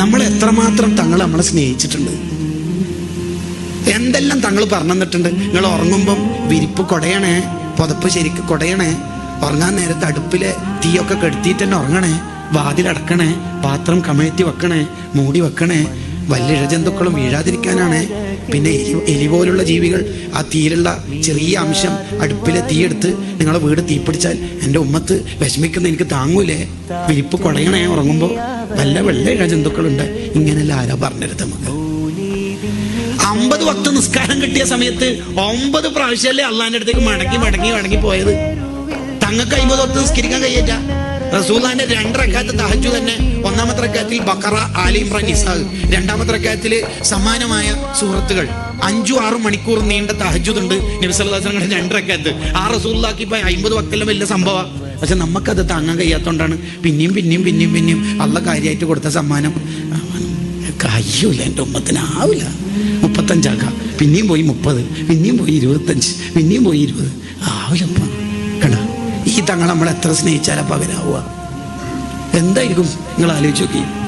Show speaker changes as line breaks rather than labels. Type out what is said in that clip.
നമ്മൾ എത്രമാത്രം തങ്ങൾ നമ്മളെ സ്നേഹിച്ചിട്ടുണ്ട്? എന്തെല്ലാം തങ്ങൾ പറഞ്ഞു തന്നിട്ടുണ്ട് നിങ്ങൾ ഉറങ്ങുമ്പം വിരിപ്പ് കൊടയണേ പുതപ്പ് ശരിക്ക് കൊടയണേ ഉറങ്ങാൻ നേരത്തെ അടുപ്പിലെ തീയൊക്കെ കെടുത്തിയിട്ട് തന്നെ ഉറങ്ങണേ വാതിലടക്കണേ പാത്രം കമഴ്ത്തി വെക്കണേ മൂടി വെക്കണേ വലിയ ഇഴജന്തുക്കളും വീഴാതിരിക്കാനാണ്. പിന്നെ എലി പോലുള്ള ജീവികൾ ആ തീയിലുള്ള ചെറിയ അംശം അടുപ്പിലെ തീയെടുത്ത് നിങ്ങളെ വീട് തീപിടിച്ചാൽ എന്റെ ഉമ്മത്ത് വിഷമിക്കുന്ന എനിക്ക് താങ്ങൂലേ? വിരിപ്പ് കുടയണേ ഉറങ്ങുമ്പോൾ നല്ല വെള്ള ഇഴജന്തുക്കളുണ്ട് ഇങ്ങനെയല്ല ആരാ പറഞ്ഞിരുന്നത് നമുക്ക് അമ്പത് വക്ത നിസ്കാരം കിട്ടിയ സമയത്ത് ഒമ്പത് പ്രാവശ്യമല്ലേ അള്ളാന്റെ അടുത്തേക്ക് മടങ്ങി മടങ്ങി മടങ്ങി പോയത്. തങ്ങൾക്ക് അമ്പത് വക്ത നിസ്കരിക്കാൻ കഴിയറ്റ? റസൂലാന്റെ രണ്ടരക്കാലത്ത് തഹച്ചു തന്നെ ഒന്നാമത്തെ റക്കാത്തിൽ ബക്കറ ആലി ഇമ്രാൻ നിസാഹ് രണ്ടാമത്തെ റക്കാത്തിൽ സമാനമായ സുഹൃത്തുകൾ അഞ്ചു ആറ് മണിക്കൂർ നീണ്ട തഹജുദുണ്ട് രണ്ട് റക്കാത്ത് ആ റസൂലാക്കി ഇപ്പൊ അമ്പത് വക്കെല്ലാം വലിയ സംഭവം പക്ഷെ നമുക്കത് താങ്ങാൻ കഴിയാത്തോണ്ടാണ് പിന്നെയും പിന്നെയും പിന്നെയും പിന്നെയും അള്ള കാര്യമായിട്ട് കൊടുത്ത സമ്മാനം. കഴിയൂല എന്റെ ഉമ്മത്തിനാവില്ല മുപ്പത്തഞ്ചാക്കാം. പിന്നെയും പോയി മുപ്പത്. പിന്നെയും പോയി ഇരുപത്തഞ്ച്. പിന്നെയും പോയി ഇരുപത്. ആവില്ലപ്പ ഈ തങ്ങൾ നമ്മൾ എത്ര സ്നേഹിച്ചാലാ പകരാവുക? എന്തായിരിക്കും? നിങ്ങൾ ആലോചിച്ച് നോക്കി.